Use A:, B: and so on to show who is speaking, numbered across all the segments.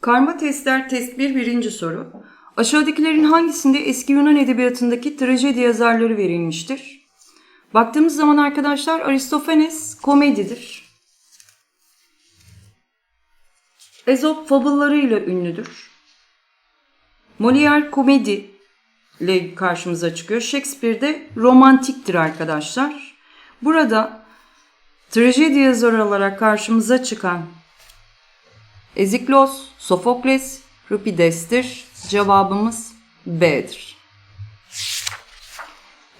A: Karma testler test 1 birinci soru. Aşağıdakilerin hangisinde eski Yunan edebiyatındaki trajedi yazarları verilmiştir? Baktığımız zaman arkadaşlar Aristofanes komedidir. Ezop fabıllarıyla ünlüdür. Molière komedi ile karşımıza çıkıyor. Shakespeare de romantiktir arkadaşlar. Burada trajedi yazarı olarak karşımıza çıkan Eziklos, Sofokles, Euripides'tir. Cevabımız B'dir.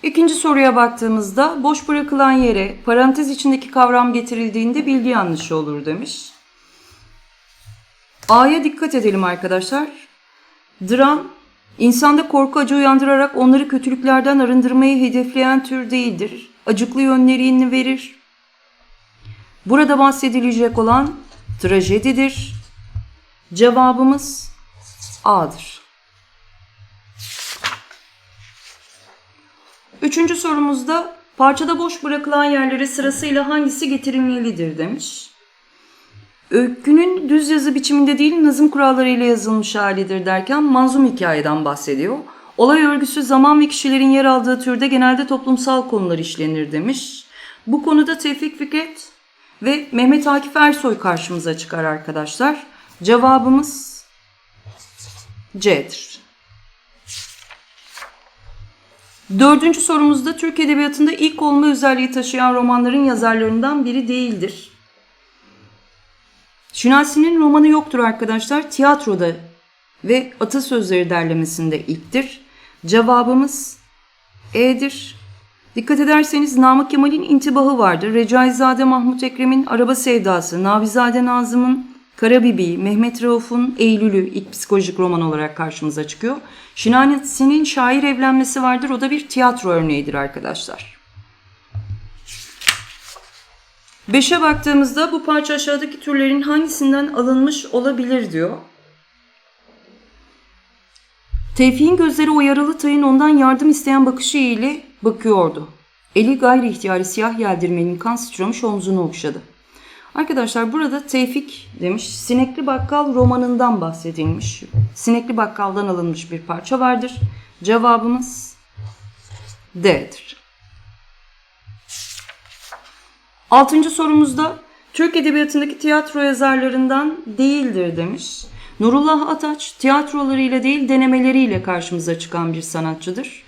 A: İkinci soruya baktığımızda boş bırakılan yere parantez içindeki kavram getirildiğinde bilgi yanlışı olur demiş. A'ya dikkat edelim arkadaşlar. Dram, insanda korku acı uyandırarak onları kötülüklerden arındırmayı hedefleyen tür değildir. Acıklı yönlerini verir. Burada bahsedilecek olan trajedidir. Cevabımız A'dır. Üçüncü sorumuzda parçada boş bırakılan yerlere sırasıyla hangisi getirilmelidir demiş. Öykünün düz yazı biçiminde değil nazım kurallarıyla yazılmış halidir derken manzum hikayeden bahsediyor. Olay örgüsü zaman ve kişilerin yer aldığı türde genelde toplumsal konular işlenir demiş. Bu konuda Tevfik Fikret ve Mehmet Akif Ersoy karşımıza çıkar arkadaşlar. Cevabımız C'dir. Dördüncü sorumuzda Türk Edebiyatı'nda ilk olma özelliği taşıyan romanların yazarlarından biri değildir. Şinasi'nin romanı yoktur arkadaşlar. Tiyatroda ve atasözleri derlemesinde ilktir. Cevabımız E'dir. Dikkat ederseniz Namık Kemal'in intibahı vardır. Recaizade Mahmut Ekrem'in Araba Sevdası, Navizade Nazım'ın Karabibi, Mehmet Rauf'un Eylül'ü ilk psikolojik roman olarak karşımıza çıkıyor. Şinasi'nin şair evlenmesi vardır. O da bir tiyatro örneğidir arkadaşlar. Beşe baktığımızda bu parça aşağıdaki türlerin hangisinden alınmış olabilir diyor. Tevfik'in gözleri o yaralı tayın ondan yardım isteyen bakışı ile bakıyordu. Eli gayri ihtiyari siyah yeldirmenin kan sıçramış omzunu okşadı. Arkadaşlar burada Tevfik demiş Sinekli Bakkal romanından bahsedilmiş. Sinekli Bakkal'dan alınmış bir parça vardır. Cevabımız D'dir. Altıncı sorumuzda Türk Edebiyatı'ndaki tiyatro yazarlarından değildir demiş. Nurullah Ataç tiyatrolarıyla değil denemeleriyle karşımıza çıkan bir sanatçıdır.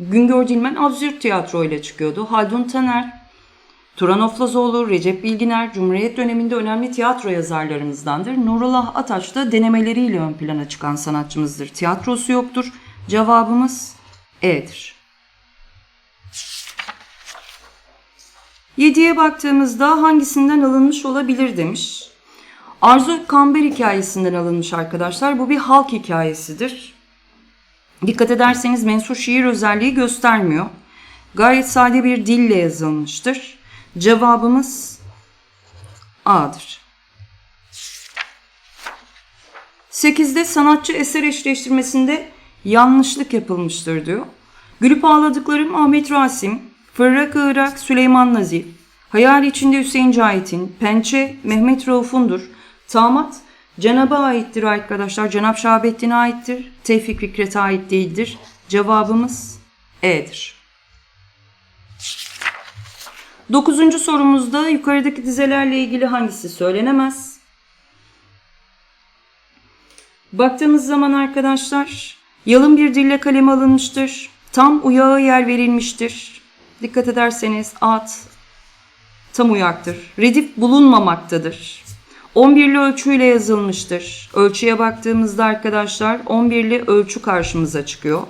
A: Güngör Dilmen absürt tiyatro ile çıkıyordu. Haldun Taner, Turan Oflazoğlu, Recep Bilginer Cumhuriyet döneminde önemli tiyatro yazarlarımızdandır. Nurullah Ataç da denemeleriyle ön plana çıkan sanatçımızdır. Tiyatrosu yoktur. Cevabımız E'dir. 7'ye baktığımızda hangisinden alınmış olabilir demiş. Arzu Kamber hikayesinden alınmış arkadaşlar. Bu bir halk hikayesidir. Dikkat ederseniz mensur şiir özelliği göstermiyor. Gayet sade bir dille yazılmıştır. Cevabımız A'dır. 8'de sanatçı eser eşleştirmesinde yanlışlık yapılmıştır diyor. Gülüp ağladıklarım Ahmet Rasim, Fırrak Irak Süleyman Nazif, Hayal içinde Hüseyin Cahit'in, Pençe Mehmet Rauf'undur. Tamat Cenab'a aittir arkadaşlar. Cenab Şahabettin'e aittir. Tevfik Fikret'e ait değildir. Cevabımız E'dir. Dokuzuncu sorumuzda yukarıdaki dizelerle ilgili hangisi söylenemez? Baktığımız zaman arkadaşlar yalın bir dille kaleme alınmıştır. Tam uyağa yer verilmiştir. Dikkat ederseniz at tam uyaktır. Redif bulunmamaktadır. 11'li ölçüyle yazılmıştır. Ölçüye baktığımızda arkadaşlar 11'li ölçü karşımıza çıkıyor.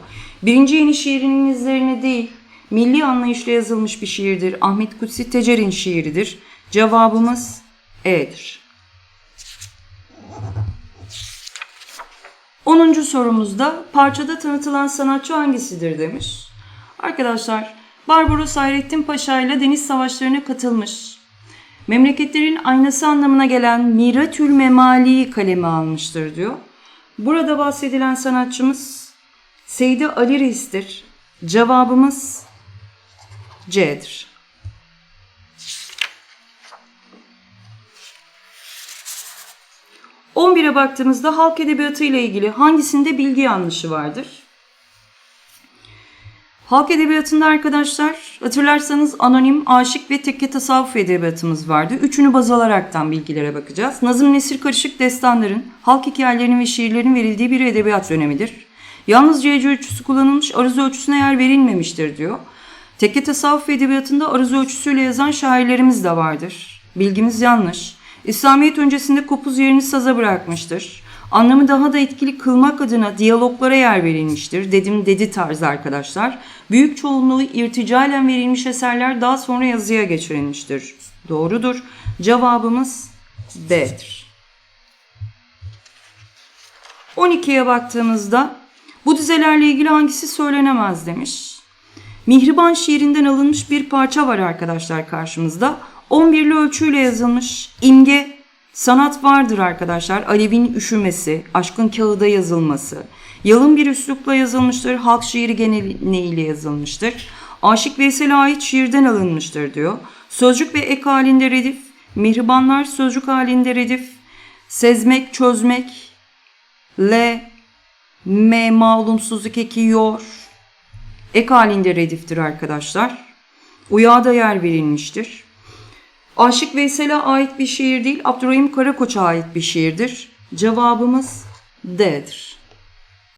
A: Birinci yeni şiirinin izlerine değil, milli anlayışla yazılmış bir şiirdir. Ahmet Kutsi Tecer'in şiiridir. Cevabımız E'dir. 10. sorumuzda parçada tanıtılan sanatçı hangisidir demiş. Arkadaşlar Barbaros Hayrettin Paşa ile deniz savaşlarına katılmış. Memleketlerin aynası anlamına gelen Miratül Memali kaleme almıştır diyor. Burada bahsedilen sanatçımız Seydi Ali Reis'tir. Cevabımız C'dir. 11'e baktığımızda halk edebiyatı ile ilgili hangisinde bilgi yanlışı vardır? Halk edebiyatında arkadaşlar hatırlarsanız anonim, aşık ve tekke tasavvuf edebiyatımız vardı. Üçünü baz alaraktan bilgilere bakacağız. Nazım Nesir karışık destanların, halk hikayelerinin ve şiirlerin verildiği bir edebiyat dönemidir. Yalnızca hece ölçüsü kullanılmış, aruz ölçüsüne yer verilmemiştir diyor. Tekke tasavvuf edebiyatında aruz ölçüsüyle yazan şairlerimiz de vardır. Bilgimiz yanlış. İslamiyet öncesinde kopuz yerini saza bırakmıştır. Anlamı daha da etkili kılmak adına diyaloglara yer verilmiştir. Dedim dedi tarzı arkadaşlar. Büyük çoğunluğu irticalen verilmiş eserler daha sonra yazıya geçirilmiştir. Doğrudur. Cevabımız D'dir. 12'ye baktığımızda bu dizelerle ilgili hangisi söylenemez demiş. Mihriban şiirinden alınmış bir parça var arkadaşlar karşımızda. 11'li ölçüyle yazılmış imge sanat vardır arkadaşlar. Alev'in üşümesi, aşkın kağıda yazılması. Yalın bir üslupla yazılmıştır. Halk şiiri geneliyle yazılmıştır. Aşık Veysel'e ait şiirden alınmıştır diyor. Sözcük ve ek halinde redif. Mihribanlar sözcük halinde redif. Sezmek, çözmek. L, M, ma olumsuzluk eki yor. Ek halinde rediftir arkadaşlar. Uyağa da yer verilmiştir. Aşık Veysel'e ait bir şiir değil, Abdurrahim Karakoç'a ait bir şiirdir. Cevabımız D'dir.